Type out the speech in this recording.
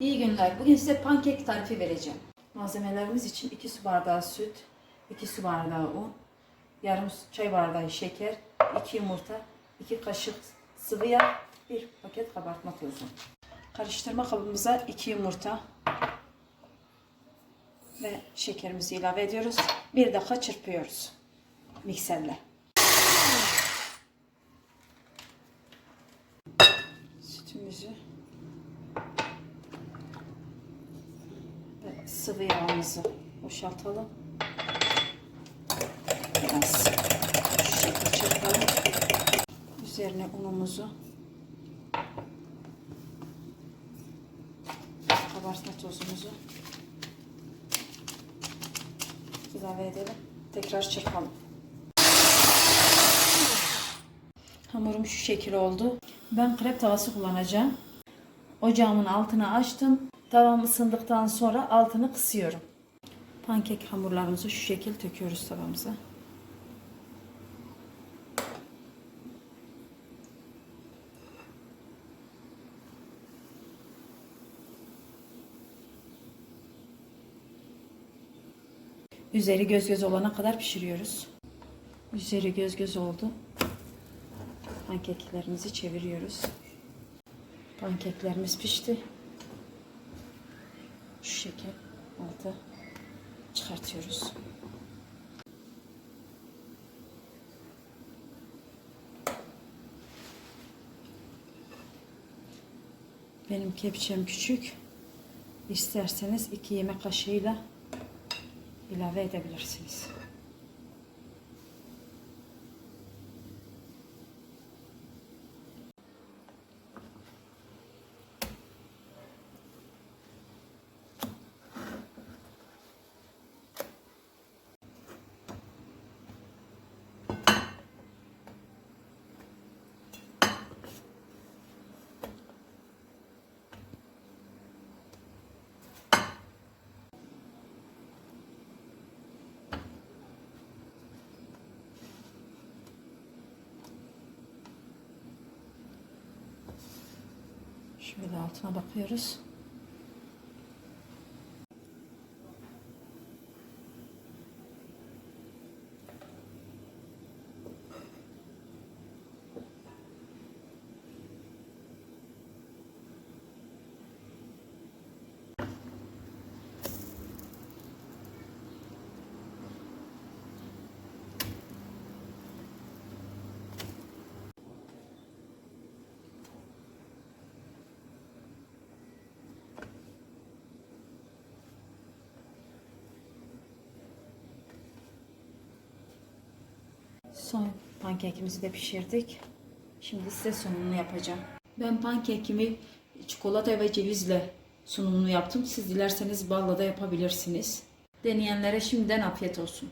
İyi günler. Bugün size pankek tarifi vereceğim. Malzemelerimiz için 2 su bardağı süt, 2 su bardağı un, yarım çay bardağı şeker, 2 yumurta, 2 kaşık sıvı yağ, 1 paket kabartma tozu. Karıştırma kabımıza 2 yumurta ve şekerimizi ilave ediyoruz. Bir dakika çırpıyoruz mikserle. Sütümüzü ve sıvı yağımızı boşaltalım. Biraz şu şekilde çırpalım. Üzerine unumuzu kabartma tozumuzu ilave edelim. Tekrar çırpalım. Hamurum şu şekil oldu. Ben krep tavası kullanacağım. Ocağımın altını açtım. Tavam ısındıktan sonra altını kısıyorum. Pankek hamurlarımızı şu şekil döküyoruz tavamıza. Üzeri göz göz olana kadar pişiriyoruz. Üzeri göz göz oldu. Pankeklerimizi çeviriyoruz. Pankeklerimiz pişti. Şu şekil altı çıkartıyoruz. Benim kepçem küçük. İsterseniz iki yemek kaşığıyla ilave edebilirsiniz. Şöyle altına bakıyoruz. Son pankekimizi de pişirdik. Şimdi size sunumunu yapacağım. Ben pankekimi çikolata ve cevizle sunumunu yaptım. Siz dilerseniz balla da yapabilirsiniz. Deneyenlere şimdiden afiyet olsun.